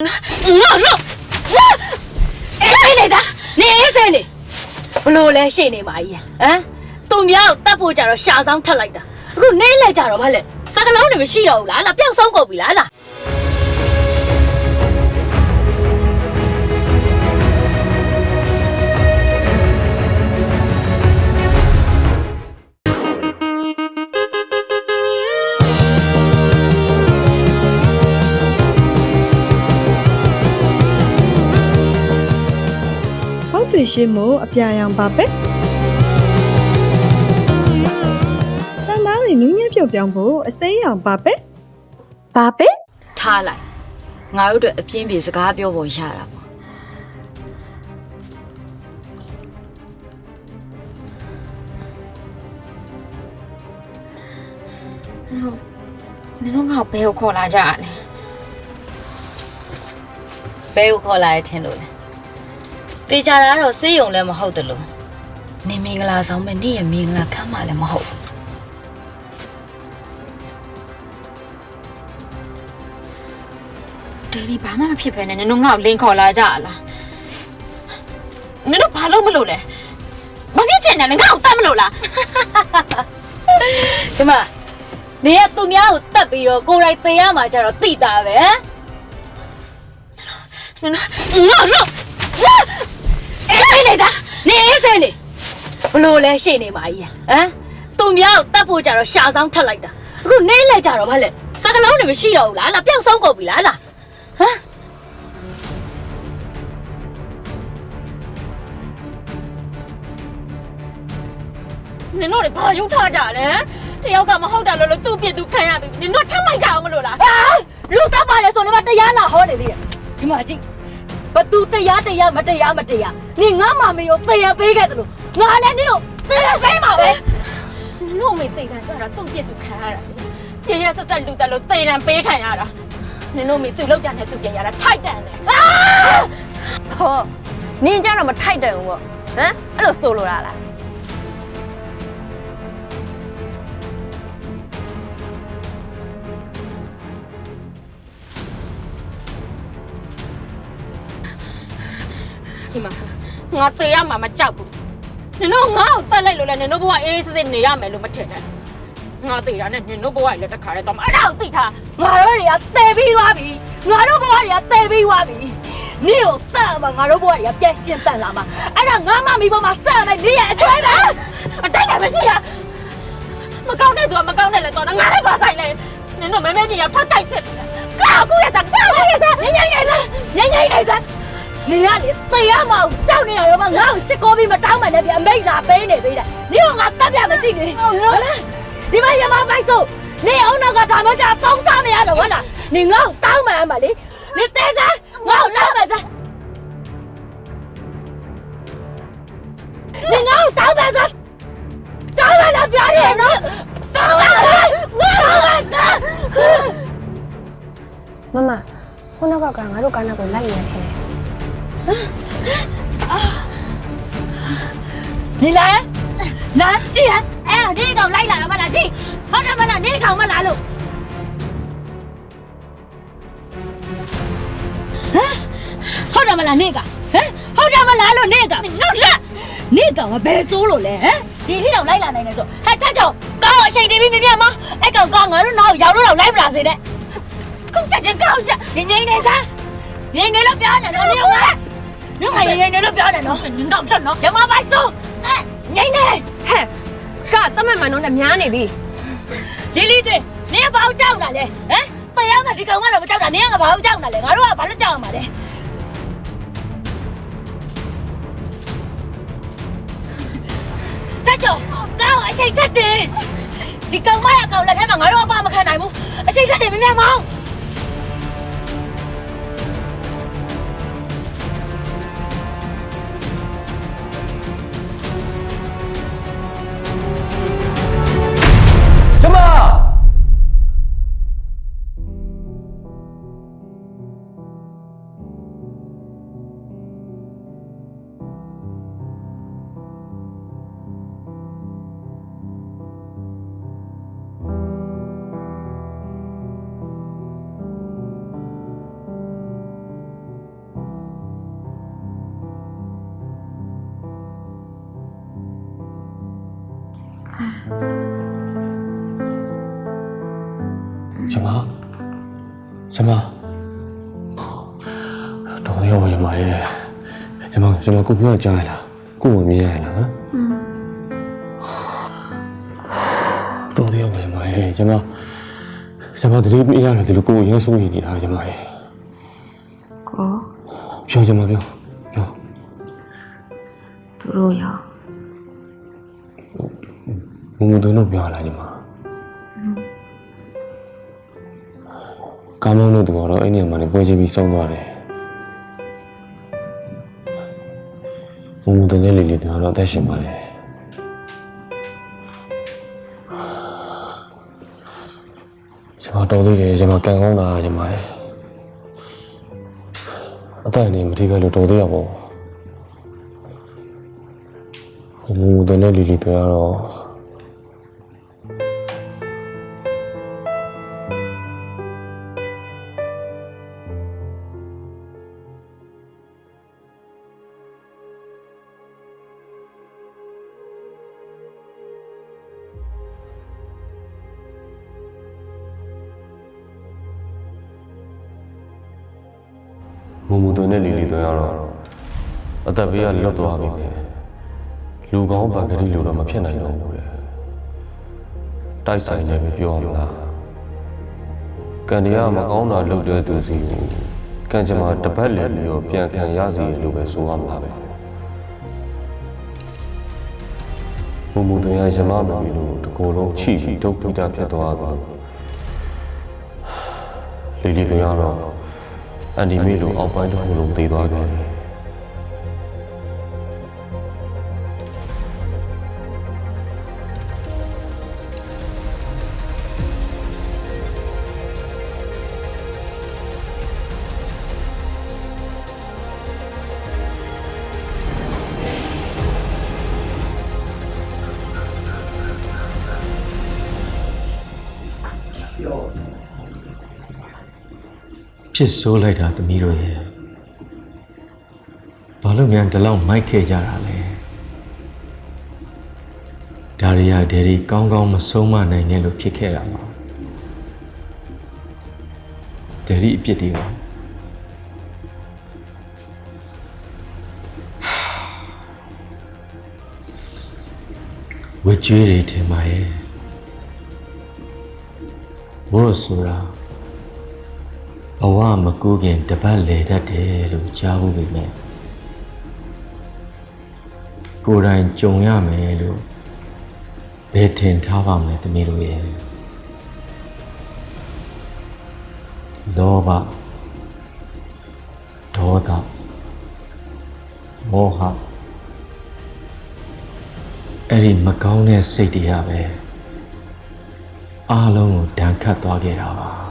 ငါလို့အေးနေစားနေအေးစင်းနေဘလို့လဲရှေ့နေပါကြီးဟမ်သူများကိုတတ်ဖို့ကြတော့ရှာဆောင်ထက်လိုက်တာအခုနေလိုက်ကြတော့ဗါလဲစကလုံးတွေမရှိတော့ဘူးလားလားပျောက်ဆုံးကုန်ပြီလားလား ရှင်းမို့အပြာရောင်ပါပဲစံသားတွေနူးညံ့ပြုတ်ပြောင်းဖို့အစိမ်းရောင်ပါပဲပါပဲထားလိုက်ငါတို့အတွက်အပြင်းပြေစကားပြောဖို့ရတာပေါ့နင်တို့ငါ့ကိုဘယ်ကိုခေါ်လာကြရလဲဘဲကိုခေါ်လာရထင်လို့လေ တေချာတာကတော့စေးရုံလည်းမဟုတ်တယ်လို့နေမင်္ဂလာဆောင်မဲ့နေ့ရမင်္ဂလာခမ်းမှလည်းမဟုတ်ဘူးဒယ်ဒီဘာမှမဖြစ်ဖ ೇನೆ နင်တို့ငါ့ကိုလင်းခေါ်လာကြရလားနင်တို့ဘာလို့မလို့လဲမဖြစ်ချင်တယ်လေငါ့ကိုတတ်မလို့လားဒီမှာနေရသူများကိုတတ်ပြီးတော့ကိုယ်တိုင်သေရမှာကြတော့တိတာပဲနင်တို့ငါလို့ အေးနေစားနေအေးစင်းနေ ဘလို့လဲရှေ့နေပါကြီးဟမ်သူများကိုတတ်ဖို့ကြတော့ရှာဆောင်ထက်လိုက်တာအခုနေလိုက်ကြတော့ဗါလဲစကလုံးတွေမရှိတော့ဘူးလားလားပျောက်ဆုံးကုန်ပြီလားလားဟမ်နင်တို့တွေဘာရုပ်ချကြလဲတယောက်ကမဟုတ်တာလို့လို့သူ့ပြစ်သူခံရပြီနင်တို့ထပ်မိုက်ကြအောင်မလို့လားအာလူတတ်ပါလေဆိုနေမှာတရားလာဟောနေသေးတယ်ဒီမှာကြည့်ဘသူတရားတရားမတရားမတရားနေငါမမေကိုသေရပေးခဲ့တယ်လို့ ငါလည်းနေကိုသေရပေးမှာပဲနင်တို့အမေတိတ်တန်းကြတာသူ့ပြစ်သူခံရတာလေပြရဆက်ဆက်လူတက်လို့တေတံပေးခံရတာနင်တို့အမေသူ့လောက်ကြတဲ့သူပြန်ရတာထိုက်တန်တယ်အာဟောနင်ကြတော့မထိုက်တယ်ဘူးပေါ့ဟမ်အဲ့လိုဆိုလိုတာလားဒီမှာငါတေရမှာမကြောက်ဘူး နင်တို့ငါ့ကိုတတ်လိုက်လို့လဲနင်တို့ဘဝအေးအေးဆေးဆေးနေရမယ်လို့မထင်နဲ့ငါသိတာနဲ့နင်တို့ဘဝကြီးလည်းတစ်ခါတည်းတော့မအဲ့ဒါကိုသိထားငါတို့တွေကတည်ပြီးသွားပြီငါတို့ဘဝတွေကတည်ပြီးသွားပြီနင့်ကိုတတ်မှာငါတို့ဘဝတွေကပြန်ရှင်းတတ်လာမှာအဲ့ဒါငါမမီးပေါ်မှာဆက်မယ်နင့်ရဲ့အကျွဲပဲအတိုက်တယ်မရှိတာမကောင်းတဲ့သူကမကောင်းတဲ့လဲတော့ငါလည်းပါဆိုင်လဲနင်တို့မဲမဲမြင်ရဖတ်တိုက်ချက်ကောက်ကူရစားကောက်ကူရစားညင်ညင်နေစားညင်ညင်နေစား ရလေသေရမအောင်ကြောက်နေတာတော့ငါ့ကိုစစ်ကောပြီးမတောင်းမှလည်းပြအမိတ်လာပေးနေသေးတယ်နေကငါတက်ပြမကြည့်နေဒီမှာရမပိုက်စို့နေအောင်တော့ကဒါမှကြသုံးစားမရတော့ဟုတ်လားနေငါ့ကိုတောင်းမှအမလေးနေတဲစားငါ့ကိုတောင်းမှစားနေငါ့ကိုတောင်းမှစားတောင်းမှလားပြောရတယ်နော်တောင်းမှလားငါ့ကိုစားမမခုနောက်ကကငါတို့ကားနောက်ကိုလိုက်နေတယ် ထင်တယ်နေလာလာကြည့်ဟအဲ့ဒါနေကောင်လိုက်လာတော့မလားကြည့်ဟုတ်တယ်မလားနေကောင်မလားလို့ဟမ်ဟုတ်တယ်မလားနေကောင်ဟမ်ဟုတ်တယ်မလားလို့နေကောင်ငေါ့လက်နေကောင်ကဘယ်စိုးလို့လဲဟမ်ဒီထိတော့လိုက်လာနိုင်တယ်ဆိုဟဲ့တက်ကြောင်ကောင်းအချိန်တည်းပြီးမြင်မြတ်မအဲ့ကောင်ကောင်းငါတို့နောက်ရောက်လို့တော့လိုက်မလာစေနဲ့ခုချက်ချင်းကောင်းချက်ငိမ့်ငိမ့်နေစားငိမ့်နေလို့ပြောနေတော့နေအောင်လား ညမငိမ့်ငိမ့်နေလို့ပြောနေနော်နင်တော့တက်နော်ကျမပိုက်စိုးငိမ့်နေဟဲ့ကတတ်မှတ်မှန်တော့နဲ့များနေပြီလီလီတွေနင်ကဘာလို့ကြောက်တာလဲဟမ်တရားကဒီကောင်ကတော့မကြောက်တာနင်ကဘာလို့ကြောက်တာလဲငါတို့ကဘာလို့ကြောက်ရမှာလဲတက်ကြောကောင်းအချိန်ထက်တယ်ဒီကောင်မရကောင်လက်ထဲမှာငါတို့အပါမခံနိုင်ဘူးအချိန်ထက်တယ်မမြတ်မောင် ရမရမတော်တယ်ရောရမရဲ့ရမရမကိုပြောကြားရလားကိုဝင်မြင်ရလားဟမ်တော်တယ်ရောရမရဲ့ရမရမတတိမရလားဒီလိုကိုရင်းဆိုးနေနေတာရမရဲ့ကိုပြောရမပြောပြောသူတို့ရော မမတို့တော့ပြောလာညီမကာမောင်းတို့ကတော့အဲ့ဒီမှာလည်းပွဲချင်းပြီးဆုံးသွားတယ်မမတို့နဲ့လီလီတို့ကတော့အသက်ရှင်ပါလေကျမတော်သေးတယ်ကျမကန်ကောင်းတာကျမရဲ့အသက်အနေမထိခဲ့လို့တော်သေးရပါဘူးမမတို့နဲ့လီလီတို့ကတော့ မူမူသွင်းတဲ့လီလီသွင်းရတော့အသက်ဘေးကလွတ်သွားပြီပဲလူကောင်းပါကလေးလိုတော့မဖြစ်နိုင်တော့ဘူးလေတိုက်ဆိုင်နေပြီပြောမလားကန်တရားမကောင်းတာလုပ်တဲ့သူစီကိုကန်ချမာတပတ်လည်းပြီးတော့ပြန်ခံရစီလို့ပဲဆိုရမှာပဲမူမူသွင်းရရမမပြီလို့တကိုယ်လုံးချိပြီးဒုက္ခိတဖြစ်သွားတော့လီလီသွင်းရတော့ အန်ဒီမေလိုအောက်ပိုင်းတစ်ခုလုံးတည်သွားခဲ့တယ် ဖြစ်ဆိုးလိုက်တာသမီးတို့ရဲ့ဘာလို့များဒီလောက်မိုက်ခဲ့ကြတာလဲဒါရီယာဒယ်ရီကောင်းကောင်းမဆုံးမနိုင်နဲ့လို့ဖြစ်ခဲ့တာပါဒယ်ရီအပြစ်တွေပါဝကြွေးတွေထင်ပါရဲ့ဘို့ဆိုတာ ဘဝမကူးခင်တပတ်လေတတ်တယ်လို့ကြားဖို့ပဲမဲ့ကိုယ်တိုင်ကြုံရမယ်လို့ဘယ်ထင်ထားပါမလဲတမီးတို့ရဲ့လောဘဒေါသမောဟအဲ့ဒီမကောင်းတဲ့စိတ်တွေကပဲအားလုံးကိုဒဏ်ခတ်သွားခဲ့တာပါ